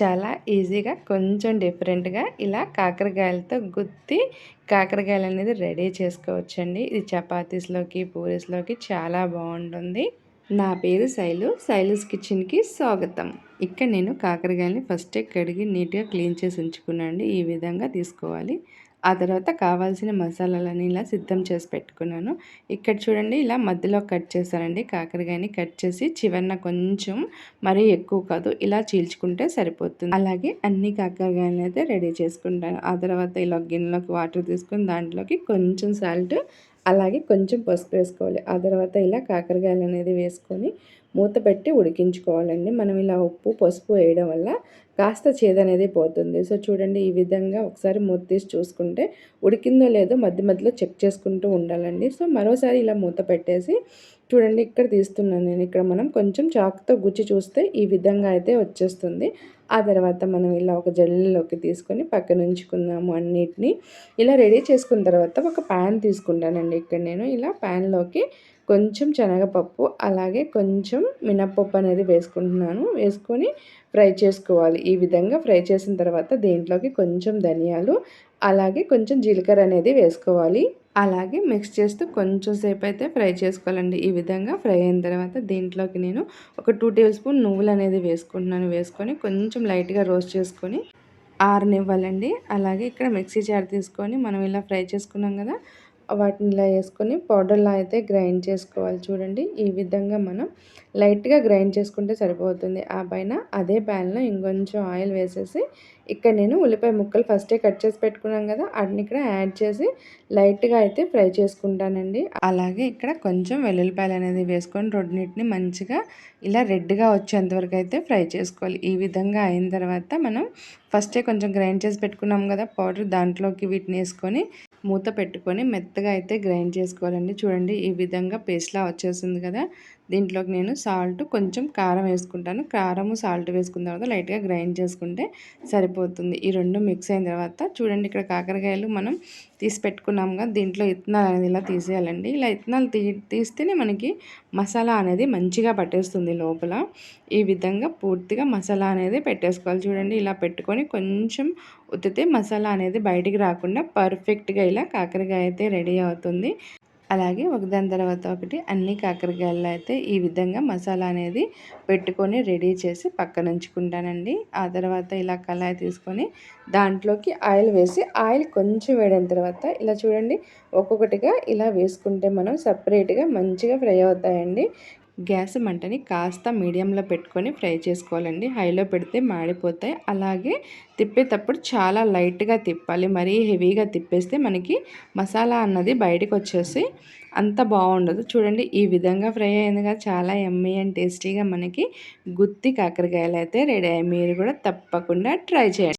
చాలా ఈజీగా కొంచెం డిఫరెంట్గా ఇలా కాకరకాయలతో గుత్తి కాకరకాయలు అనేది రెడీ చేసుకోవచ్చండి. ఇది చపాతీస్లోకి పూరీస్లోకి చాలా బాగుంటుంది. నా పేరు శైలు శైలుస్ కిచెన్కి స్వాగతం. ఇక్కడ నేను కాకరకాయలని ఫస్టే కడిగి నీట్గా క్లీన్ చేసి ఉంచుకున్నాను. ఈ విధంగా తీసుకోవాలి. ఆ తర్వాత కావాల్సిన మసాలాలని ఇలా సిద్ధం చేసి పెట్టుకున్నాను. ఇక్కడ చూడండి ఇలా మధ్యలో కట్ చేశానండి. కాకరకాయని కట్ చేసి చివరిన కొంచెం మరీ ఎక్కువ కాదు ఇలా చీల్చుకుంటే సరిపోతుంది. అలాగే అన్ని కాకరకాయలను అయితే రెడీ చేసుకుంటాను. ఆ తర్వాత ఇలా గిన్నెలోకి వాటర్ తీసుకుని దాంట్లోకి కొంచెం సాల్ట్ అలాగే కొంచెం పసుపు వేసుకోవాలి. ఆ తర్వాత ఇలా కాకరకాయలు అనేది వేసుకొని మూత పెట్టి ఉడికించుకోవాలండి. మనం ఇలా ఉప్పు పసుపు వేయడం వల్ల కాస్త చేదనేది పోతుంది. సో చూడండి ఈ విధంగా ఒకసారి మూత తీసి చూసుకుంటే ఉడికిందో లేదో మధ్య మధ్యలో చెక్ చేసుకుంటూ ఉండాలండి. సో మరోసారి ఇలా మూత పెట్టేసి చూడండి ఇక్కడ తీస్తున్నాను నేను. ఇక్కడ మనం కొంచెం చాక్తో గుచ్చి చూస్తే ఈ విధంగా అయితే వచ్చేస్తుంది. ఆ తర్వాత మనం ఇలా ఒక జల్లిలోకి తీసుకొని పక్కన ఉంచుకుందాము అన్నిటినీ. ఇలా రెడీ చేసుకున్న తర్వాత ఒక ప్యాన్ తీసుకుంటానండి. ఇక్కడ నేను ఇలా ప్యాన్లోకి కొంచెం శనగపప్పు అలాగే కొంచెం మినప్పప్పు అనేది వేసుకుంటున్నాను. వేసుకొని ఫ్రై చేసుకోవాలి. ఈ విధంగా ఫ్రై చేసిన తర్వాత దీంట్లోకి కొంచెం ధనియాలు అలాగే కొంచెం జీలకర్ర అనేది వేసుకోవాలి. అలాగే మిక్స్ చేస్తూ కొంచెం సేపు అయితే ఫ్రై చేసుకోవాలండి. ఈ విధంగా ఫ్రై అయిన తర్వాత దీంట్లోకి నేను ఒక టూ టేబుల్ స్పూన్ నువ్వులు అనేది వేసుకుంటున్నాను. వేసుకొని కొంచెం లైట్గా రోస్ట్ చేసుకొని ఆరనివ్వాలండి. అలాగే ఇక్కడ మిక్సీ జార్ తీసుకొని మనం ఇలా ఫ్రై చేసుకున్నాం కదా వాటిని ఇలా వేసుకొని పౌడర్లా అయితే గ్రైండ్ చేసుకోవాలి చూడండి. ఈ విధంగా మనం లైట్గా గ్రైండ్ చేసుకుంటే సరిపోతుంది. ఆ పైన అదే ప్యాన్లో ఇంకొంచెం ఆయిల్ వేసేసి ఇక్కడ నేను ఉల్లిపాయ ముక్కలు ఫస్టే కట్ చేసి పెట్టుకున్నాం కదా వాటిని ఇక్కడ యాడ్ చేసి లైట్గా అయితే ఫ్రై చేసుకుంటానండి. అలాగే ఇక్కడ కొంచెం వెల్లుల్లిపాయలు అనేది వేసుకొని రెండింటిని మంచిగా ఇలా రెడ్గా వచ్చేంతవరకు అయితే ఫ్రై చేసుకోవాలి. ఈ విధంగా అయిన తర్వాత మనం ఫస్టే కొంచెం గ్రైండ్ చేసి పెట్టుకున్నాం కదా పౌడర్ దాంట్లోకి వీటిని వేసుకొని మూత పెట్టుకొని మెత్తగా అయితే గ్రైండ్ చేసుకోవాలండి. చూడండి ఈ విధంగా పేస్ట్లా వచ్చేసింది కదా. దీంట్లోకి నేను సాల్ట్ కొంచెం కారం వేసుకుంటాను. కారము సాల్ట్ వేసుకున్న తర్వాత లైట్గా గ్రైండ్ చేసుకుంటే సరిపోతుంది. ఈ రెండు మిక్స్ అయిన తర్వాత చూడండి ఇక్కడ కాకరకాయలు మనం తీసి పెట్టుకున్నాం కదా. దీంట్లో ఇత్తనాలు అనేది ఇలా తీసేయాలండి. ఇలా ఇత్తనాలు తీ తీస్తేనే మనకి మసాలా అనేది మంచిగా పట్టేస్తుంది లోపల. ఈ విధంగా పూర్తిగా మసాలా అనేది పెట్టేసుకోవాలి. చూడండి ఇలా పెట్టుకొని కొంచెం ఉత్తితే మసాలా అనేది బయటికి రాకుండా పర్ఫెక్ట్గా ఇలా కాకరకాయ అయితే రెడీ అవుతుంది. అలాగే ఒకదాని తర్వాత ఒకటి అన్ని కాకరకాయలు అయితే ఈ విధంగా మసాలా అనేది పెట్టుకొని రెడీ చేసి పక్కన ఉంచుకుంటానండి. ఆ తర్వాత ఇలా కళాయి తీసుకొని దాంట్లోకి ఆయిల్ వేసి ఆయిల్ కొంచెం వేడిన తర్వాత ఇలా చూడండి ఒక్కొక్కటిగా ఇలా వేసుకుంటే మనం సపరేట్గా మంచిగా ఫ్రై అవుతాయండి. గ్యాస్ మంటని కాస్త మీడియంలో పెట్టుకొని ఫ్రై చేసుకోవాలండి. హైలో పెడితే మాడిపోతాయి. అలాగే తిప్పేటప్పుడు చాలా లైట్గా తిప్పాలి. మరీ హెవీగా తిప్పేస్తే మనకి మసాలా అన్నది బయటకు వచ్చేసి అంత బాగుండదు. చూడండి ఈ విధంగా ఫ్రై అయింది కదా చాలా ఎమ్మీ అండ్ టేస్టీగా మనకి గుత్తి కాకరకాయలు అయితే రెడీ అయ్యాయి. మీరు కూడా తప్పకుండా ట్రై చేయండి.